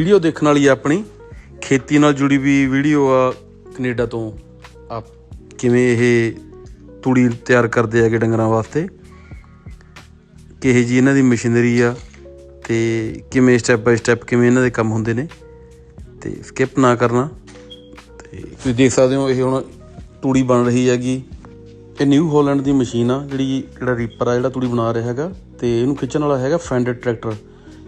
Video ਦੇਖਣ ਵਾਲੀ ਆ ਆਪਣੀ। ਖੇਤੀ ਨਾਲ ਜੁੜੀ ਵੀ ਵੀਡੀਓ ਆ ਕੈਨੇਡਾ ਤੋਂ। ਆ ਕਿਵੇਂ ਇਹ ਤੂੜੀ ਤਿਆਰ ਕਰਦੇ ਹੈਗੇ ਡੰਗਰਾਂ ਵਾਸਤੇ। ਕਿਹੇ ਜੀ ਇਹਨਾਂ ਦੀ ਮਸ਼ੀਨਰੀ ਆ ਤੇ ਕਿਵੇਂ ਸਟੈਪ ਬਾਈ ਸਟੈਪ ਕਿਵੇਂ ਇਹਨਾਂ ਦੇ ਕੰਮ ਹੁੰਦੇ ਨੇ। ਤੇ ਸਕਿਪ ਨਾ ਕਰਨਾ। ਤੇ ਤੁਸੀਂ ਦੇਖ ਸਕਦੇ ਹੋ ਇਹ ਹੁਣ ਤੂੜੀ ਬਣ ਰਹੀ ਹੈਗੀ। ਇਹ ਨਿਊ ਹਾਲੈਂਡ ਦੀ ਮਸ਼ੀਨ ਆ ਜਿਹੜੀ ਜਿਹੜਾ ਰੀਪਰ ਆ ਜਿਹੜਾ ਤੂੜੀ ਬਣਾ ਰਿਹਾ ਹੈਗਾ। ਤੇ ਇਹਨੂੰ ਖਿੱਚਣ ਵਾਲਾ ਹੈਗਾ ਫੈਂਡਡ ਟਰੈਕਟਰ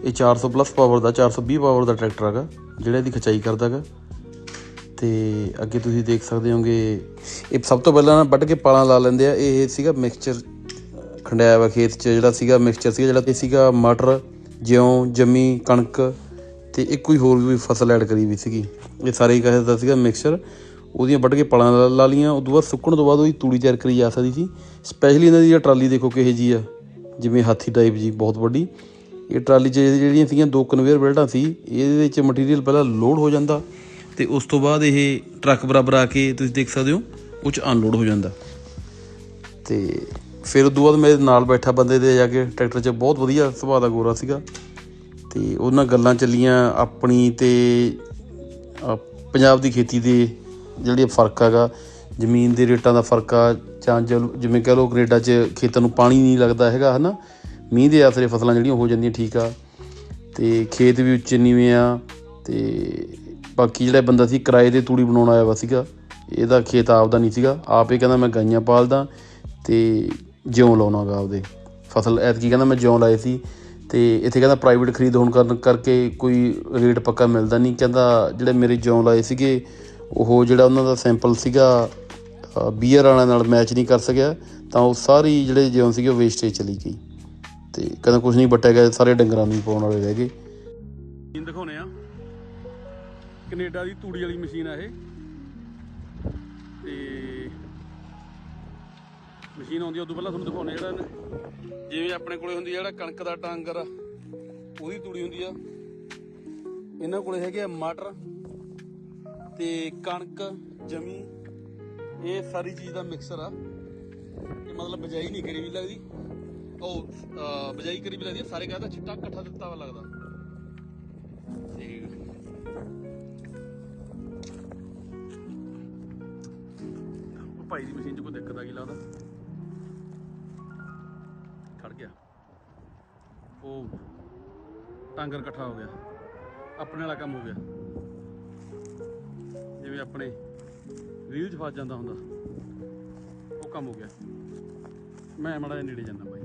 ਇਹ 400 ਪਲੱਸ ਪਾਵਰ ਦਾ 420 ਪਾਵਰ ਦਾ ਟਰੈਕਟਰ ਹੈਗਾ, ਜਿਹੜਾ ਇਹਦੀ ਖਿਚਾਈ ਕਰਦਾ ਹੈਗਾ। ਤੇ ਅੱਗੇ ਤੁਸੀਂ ਦੇਖ ਸਕਦੇ ਹੋਗੇ, ਇਹ ਸਭ ਤੋਂ ਪਹਿਲਾਂ ਨਾ ਵੱਢ ਕੇ ਪਾਲਾਂ ਲਾ ਲੈਂਦੇ ਆ। ਇਹ ਸੀਗਾ ਮਿਕਸਚਰ ਖੰਡਾਇਆ ਵਾ ਖੇਤ 'ਚ, ਜਿਹੜਾ ਸੀਗਾ ਮਿਕਸਚਰ ਸੀਗਾ, ਜਿਹੜਾ ਇਹ ਸੀਗਾ ਮਟਰ, ਜਿਉਂ, ਜਮੀ, ਕਣਕ ਤੇ ਇੱਕ ਕੋਈ ਹੋਰ ਵੀ ਫਸਲ ਐਡ ਕਰੀ ਵੀ ਸੀਗੀ। ਇਹ ਸਾਰੇ ਹੀ ਕਹੇ ਦਾ ਸੀਗਾ ਮਿਕਸਚਰ ਉਹਦੀਆਂ ਵੱਢ ਕੇ ਪਾਲਾਂ ਲਾ- ਲਾ ਲੀਆਂ ਤੋਂ ਬਾਅਦ ਸੁੱਕਣ ਤੋਂ ਬਾਅਦ ਉਹਦੀ ਤੂੜੀ ਤਿਆਰ ਕਰੀ ਜਾ ਸਕਦੀ ਸੀ। ਸਪੈਸ਼ਲੀ ਇਹਨਾਂ ਦੀ ਟਰਾਲੀ ਦੇਖੋ ਕਿਹੋ ਜੀ ਆ। ਜਿਵੇਂ ਹਾਥੀ ਟਾਈਪ ਜੀ, ਬਹੁਤ ਵੱਡੀ। ਇਹ ਟਰਾਲੀ 'ਚ ਜਿਹੜੀਆਂ ਸੀਗੀਆਂ ਦੋ ਕਨਵੇਅਰ ਬੈਲਟਾਂ ਸੀ, ਇਹਦੇ ਵਿੱਚ ਮਟੀਰੀਅਲ ਪਹਿਲਾਂ ਲੋਡ ਹੋ ਜਾਂਦਾ ਤੇ ਉਸ ਤੋਂ ਬਾਅਦ ਇਹ ਟਰੱਕ ਬਰਾਬਰ ਆ ਕੇ ਤੁਸੀਂ ਦੇਖ ਸਕਦੇ ਹੋ, ਉਹ 'ਚ ਅਨਲੋਡ ਹੋ ਜਾਂਦਾ। ਤੇ ਫਿਰ ਉਦੋਂ ਬਾਅਦ ਮੇਰੇ ਨਾਲ ਬੈਠਾ ਬੰਦੇ ਦੇ ਜਾ ਕੇ, ਟਰੈਕਟਰ 'ਚ ਬਹੁਤ ਵਧੀਆ ਸੁਭਾਅ ਦਾ ਗੋਰਾ ਸੀਗਾ। ਤੇ ਉਹਨਾਂ ਗੱਲਾਂ ਚੱਲੀਆਂ ਆਪਣੀ ਤੇ ਪੰਜਾਬ ਦੀ ਖੇਤੀ ਦੇ ਜਿਹੜੀ ਫ਼ਰਕ ਹੈਗਾ, ਜ਼ਮੀਨ ਦੇ ਰੇਟਾਂ ਦਾ ਫ਼ਰਕ ਆ, ਜਾਂ ਜਿਵੇਂ ਕਹ ਲਓ ਕੈਨੇਡਾ 'ਚ ਖੇਤਾਂ ਨੂੰ ਪਾਣੀ ਨਹੀਂ ਲੱਗਦਾ ਹੈਗਾ, ਹਨਾ? ਮੀਂਹ ਦੇ ਆਸਰੇ ਫਸਲਾਂ ਜਿਹੜੀਆਂ ਹੋ ਜਾਂਦੀਆਂ ਠੀਕ ਆ, ਤੇ ਖੇਤ ਵੀ ਉੱਚੇ ਨੀਵੇਂ ਆ, ਤੇ ਬਾਕੀ ਜਿਹੜਾ ਬੰਦਾ ਸੀ ਕਿਰਾਏ ਤੇ ਤੂੜੀ ਬਣਾਉਣ ਆਇਆ ਵਾ ਸੀਗਾ, ਇਹਦਾ ਖੇਤ ਆਪ ਦਾ ਨਹੀਂ ਸੀਗਾ, ਆਪ ਇਹ ਕਹਿੰਦਾ ਮੈਂ ਗਾਈਆਂ ਪਾਲਦਾ ਤੇ ਜਿਉਂ ਲਾਉਣਾਗਾ ਆਪਦੇ। ਫਸਲ ਐਤਕੀ ਕਹਿੰਦਾ ਮੈਂ ਜਿਉਂ ਲਾਏ ਸੀ ਤੇ ਇੱਥੇ ਕਹਿੰਦਾ ਪ੍ਰਾਈਵੇਟ ਖਰੀਦ ਹੋਣ ਕਾਰਨ ਕਰਕੇ ਕੋਈ ਰੇਟ ਪੱਕਾ ਮਿਲਦਾ ਨਹੀਂ, ਕਹਿੰਦਾ ਜਿਹੜੇ ਮੇਰੇ ਜਿਉਂ ਲਾਏ ਸੀਗੇ, ਉਹ ਜਿਹੜਾ ਉਹਨਾਂ ਦਾ ਸੈਂਪਲ ਸੀਗਾ ਬੀਅਰ ਵਾਲਿਆਂ ਨਾਲ ਮੈਚ ਨਹੀਂ ਕਰ ਸਕਿਆ, ਤਾਂ ਉਹ ਸਾਰੀ ਜਿਹੜੇ ਜਿਉਂ ਸੀਗੇ ਉਹ ਵੇਸਟੇਜ ਚਲੀ ਗਈ। ਤੇ ਕਦੇ ਕੁਝ ਨਹੀਂ ਵੱਟਿਆ ਗਿਆ ਸਾਰੇ ਡੰਗਰਾਂ ਨੂੰ ਪਾਉਣ ਵਾਲੇ ਰਹਿ ਗਏ। ਮਸ਼ੀਨ ਦਿਖਾਉਨੇ ਆ। ਕੈਨੇਡਾ ਦੀ ਤੂੜੀ ਵਾਲੀ ਮਸ਼ੀਨ ਆ ਇਹ। ਤੇ ਮਸ਼ੀਨ ਆਉਂਦੀ ਉਦੋਂ ਪਹਿਲਾਂ ਤੁਹਾਨੂੰ ਦਿਖਾਉਣੇ ਜਿਹੜਾ ਜਿਵੇਂ ਆਪਣੇ ਕੋਲੇ ਹੁੰਦੀ ਆ ਜਿਹੜਾ ਕਣਕ ਦਾ ਟਾਂਗਰ ਆ ਉਹਦੀ ਤੂੜੀ ਹੁੰਦੀ ਆ। ਇਹਨਾਂ ਕੋਲੇ ਹੈਗੇ ਆ ਮਟਰ ਤੇ ਕਣਕ, ਜਮੀ। ਇਹ ਸਾਰੀ ਚੀਜ਼ ਦਾ ਮਿਕਸਰ ਆ। ਇਹ ਮਤਲਬ ਬਜਾਈ ਨਹੀਂ ਕਰੀ ਵੀ ਲੱਗਦੀ। ਉਹ ਅਹ, ਬਜਾਈ ਕਰੀ ਵੀ ਲੱਗਦੀ ਆ, ਸਾਰੇ ਕਹਿੰਦਾ ਚਿੱਟਾ ਇਕੱਠਾ ਦਿੱਤਾ ਵਾ ਲੱਗਦਾ। ਉਹ ਭਾਈ ਦੀ ਮਸ਼ੀਨ 'ਚ ਕੋਈ ਦਿੱਕਤ ਆ ਗਈ ਲੱਗਦਾ। ਖੜ ਗਿਆ। ਉਹ ਟਾਂਗਰ ਇਕੱਠਾ ਹੋ ਗਿਆ। ਆਪਣੇ ਵਾਲਾ ਕੰਮ ਹੋ ਗਿਆ। ਜਿਵੇਂ ਆਪਣੇ ਰੀਲ 'ਚ ਫਸ ਜਾਂਦਾ ਹੁੰਦਾ। ਉਹ ਕੰਮ ਹੋ ਗਿਆ। ਮੈਂ ਮੜਾ ਨੇੜੇ ਜਾਂਦਾ ਬਾਈ।